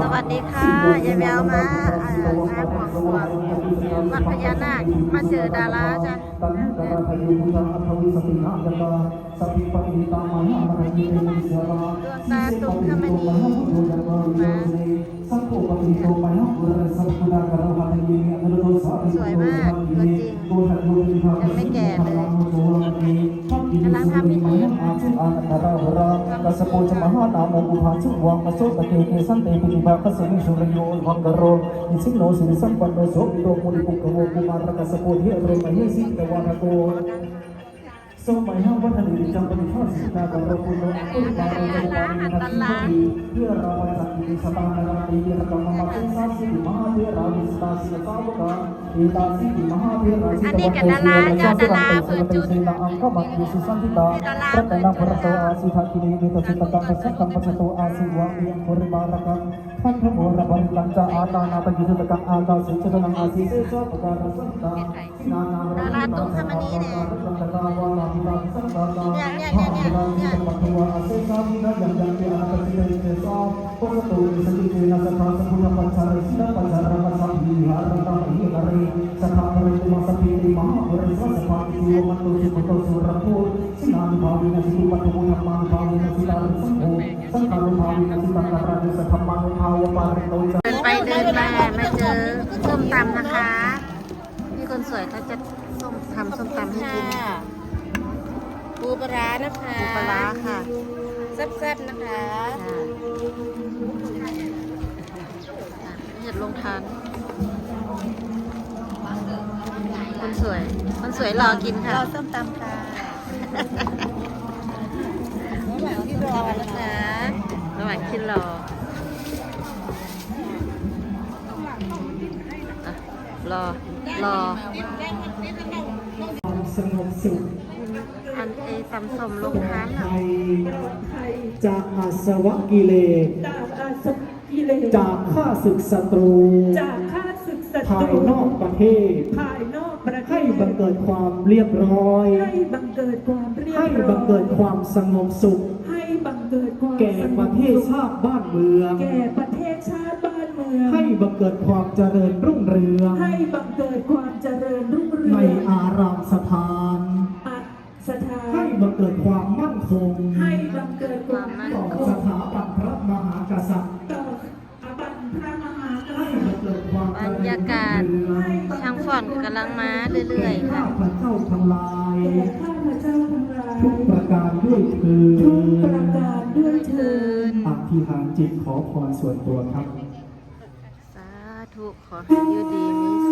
สวัสดีค่ะยายแววมาเอ่อมาบวงสรวงวัดพญานาคมาเจอดาราจ้ะดวงตาตุงขมณีสวยมากตัวจริงยังไม่แก่ เลยกำลังทำพิธีกสปูจมหานามอุปาชุวังมโสตะเกเกสันเตปิบาคสมิสุรโยวังกโรอิสิโนสิริสัมปันโนโสปิโตมุนิปุกโกกุมารกสปูเทเรมหิสิตวานโก สมัยห้าวัฒนิจังปฏิภาสิตาบารกุโนอุปาระวานิทัสสิเพื่อเราสักกิสตานาตีระกมมาเป็นสัสสิมหาเทราวิสตาสิสาวกาอิตาสิมหาเทราสิอันนี้กับดาราจ้ะดาราเปิดจุด angka mati susantita pratana parato asi hakini nito sitakam pasakam pasato asi wangi yang kore barakan kan thamo rabang lanja ata nata gitu tekang ata secara nang asi sesa pagara santa sinana ดาราตุงขมณีเนี่ยเนี่ยเนี่ยเนี่ยเนี่ยเนี่ย patua asesa bina yang janti anak kecil desa pokoknya sakit dina sata sepuluh pacara sida pacara pasang bihar tentang ini hari sekarang itu masa pilih mama berasa seperti itu manusia betul surapur sinan bawi nasi kupat kemudian mang bawi nasi tarik sembuh sekarang bawi nasi takar radu sekamang hawa parik tau เดินไปเดินมามาเจอส้มตำนะคะ พี่คนสวยเขาจะส้มทำส้มตำให้กิน ปูปลาร้านะคะปูปลาร้าค่ะแซ่บๆนะคะเห็ดลงทานคนสวยคนสวยรอกินค่ะรอส้มตำค่ะระหว่างที่รอนะคะระหว่างคิดรออะรอรอสงบสุข อันเอตำส้มลงทานอะจากอาสวะกิเลสจากอาสวะกิเลสจากข้าศึกศัตรู จากข้าศึกศัตภายรูนอกประเทศภายนอกประเทให้ศบังเกิดความเรียบร้อย ให้บังเกิดความเรียบให้ร้อยบังเกิดความสงบสุข ให้บังเกิดความแก่สงบประเทศชาติบ้านเมือง แก่ประเทศชาติบ้านเมือง ให้บังเกิดความเจริญรุ่งเรือง ให้บังเกิดความเจริญรุ่งเรืในองอารามสถา กิดความมั่นคงให้บังเกิดความมั่นต่อคสงถาบันพระมหากษัตริย์ต่ออาบัติพระมหากให้ษัตริบังย์เกิดความเจบรรริญยากาศรุ่งเรืองช่างฝอนกำลังมาเรื่อยๆข้าค่ะ พระเจ้าทั้งหลายแก่ข้าพเจ้าทั้งหลายทุกประการด้วยเถิดทุกประการด้วยเถิดอธิษฐานจิตขอพรส่วนตัวครับ สาธุขอให้อยู่ดีมีสุ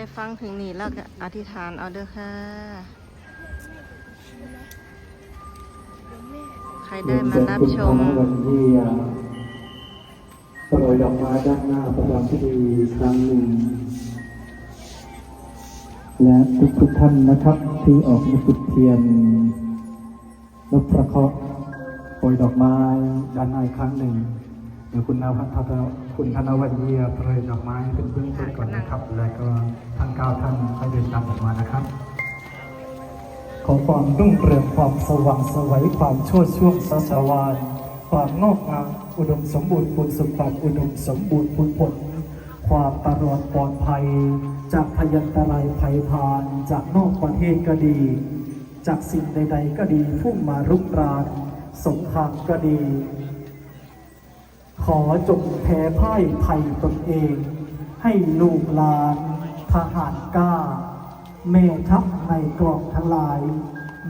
ได้ฟังถึงนี้แล้วก็อธิษฐานเอาเด้อค่ะ ใครได้มารับชม วันที่โปรยดอกไม้ด้านหน้าประจำพิธีครั้งหนึ่ง และทุกทุกๆท่านนะครับ ที่ออกมาจุดเทียนนพประเคราะห์โปรยดอกไม้ด้านหน้าอีกครั้งหนึ่ง เดี๋ยวคุณนวัฒน์คุณธนวัฒน์เยียโปรยดอกไม้เป็นเบื้องต้นก่อนนะครับ แล้วก็ท่านเก้าท่านค่อยเดินตามออกมานะครับ ขอความรุ่งเรืองความสว่างไสวัยความโชดช่วงสสวานความงอกงามอุดมสมบูรณ์ผลสมบัติอุดมสมบูรณ์ผลผล ความปลอดปลอดภัย จากพยันตรายภัยพาน จากนอกประเทศก็ดี จากสิ่งใด ๆ ก็ดีพุ่งมารุกรานสงครามก็ดี ขอจงแพ้พ่ายภัยตนเอง ให้ลูกหลานทหารกล้า แม่ทัพในกรองทั้งหลาย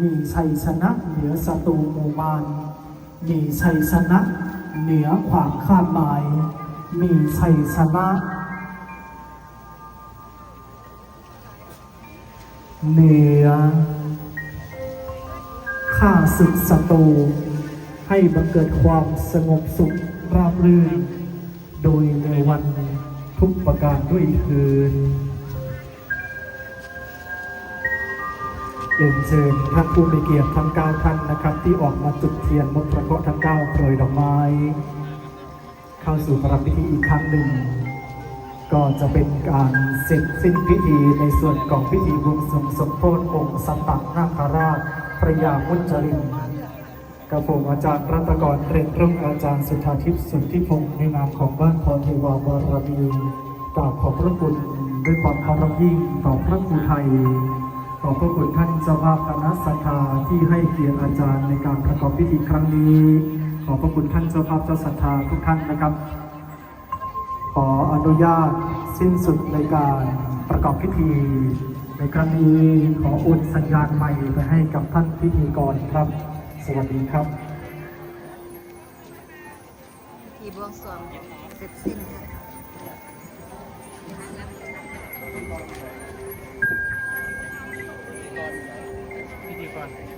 มีชัยชนะเหนือศัตรูหมู่มานมีชัยชนะเหนือความคาดหมาย มีชัยชนะ เหนือข้าศึกศัตรูให้บังเกิดความสงบสุข ราบรื่น โดยในวันทุกประการด้วยเทินเรียนเชิญท่านผู้มีเกียรติทั้งเก้าท่านนะครับ ที่ออกมาจุดเทียนมดประเคราะห์ทั้งเก้าโปรยดอกไม้ เข้าสู่ประพิธีอีกครั้งหนึ่ง ก็จะเป็นการเสร็จสิ้นพิธีในส่วนของพิธีบวงสรวงสมโพธิองค์สัตตนาคราชพระยามุจริน กับผมอาจารย์รัตกรเรนรุ่งอาจารย์สุธาทิพย์สุทธิพงศ์ในนามของบ้านพรเทวาบารมีกราบขอบพระคุณด้วยความเคารพยิ่งต่อพระครูไทยขอบพระคุณท่านเจ้าภาพคณะสัทธาที่ให้เกียรติอาจารย์ในการประกอบพิธีครั้งนี้ ขอบพระคุณท่านเจ้าภาพเจ้าศรัทธาทุกท่านนะครับ ขออนุญาตสิ้นสุดในการประกอบพิธี ในครั้งนี้ขอโอนสัญญาณใหม่ไปให้กับท่านพิธีกรครับ สวัสดีครับทีบวงสวงเสร็จสิ้นค่ะพิธีกร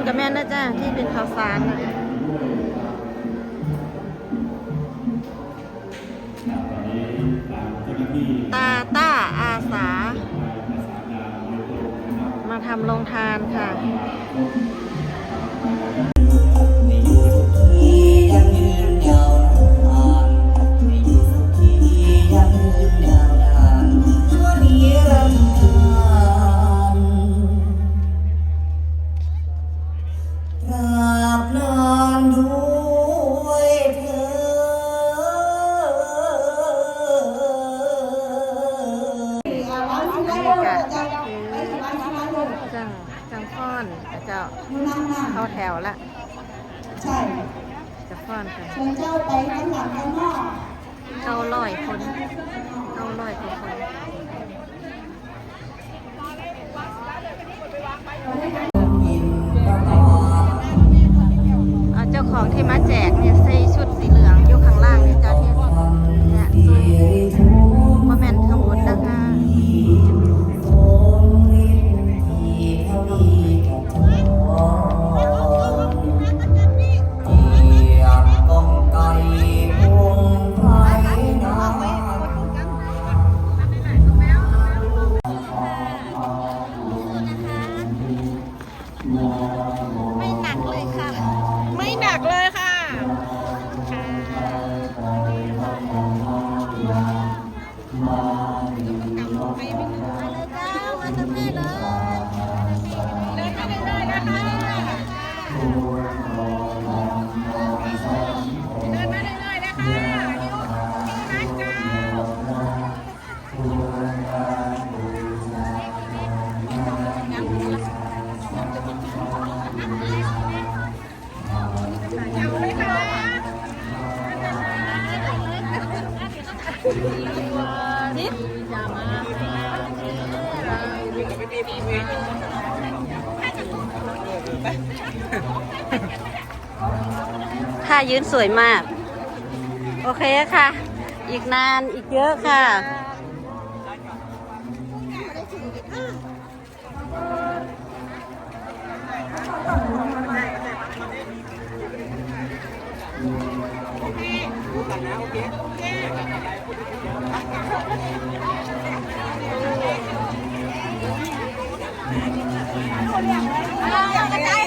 คุณกับแม่นนะจ้าที่เป็นข้าวสารนะตาตาต้าอาสา มาทำโรงทานค่ะ ใช่จะฟ้อนกันเชิญเจ้าไปข้างหลังข้างนอกเก้าร้อยคนเก้าร้อยกว่าคนเอาเจ้าของที่มาแจกเนี่ยใส่ชุดสีเหลืองอยู่ข้างล่างเนี่ยเจ้าที่เนี่ยซุนว่าแม่นทั้งหมดนะคะ ท่ายืนสวยมาก โอเคค่ะ อีกนานอีกเยอะค่ะใจ แ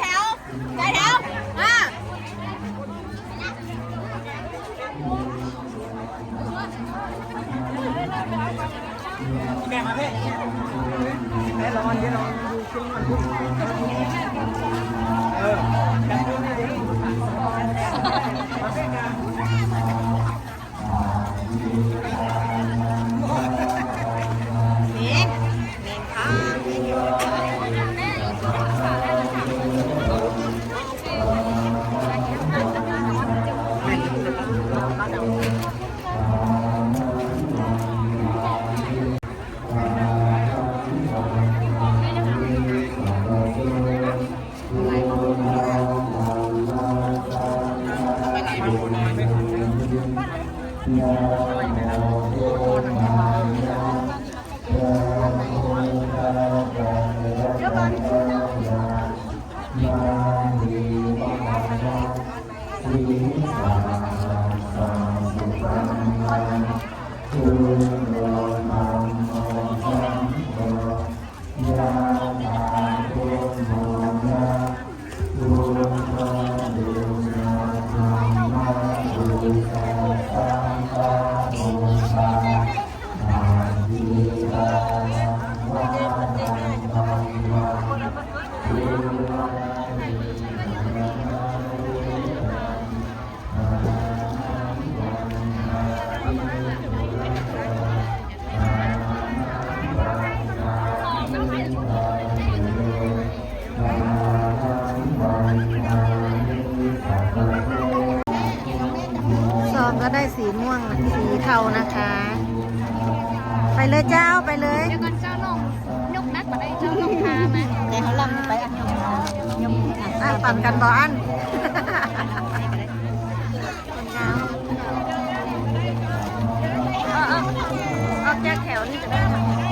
ถวใจแถวอ่ะ ซ ไหมเดี๋ยวเขาลำไปอันยองยองอะปั่นกันบออันเอาเอาเอาแจกแถวนี่จะได้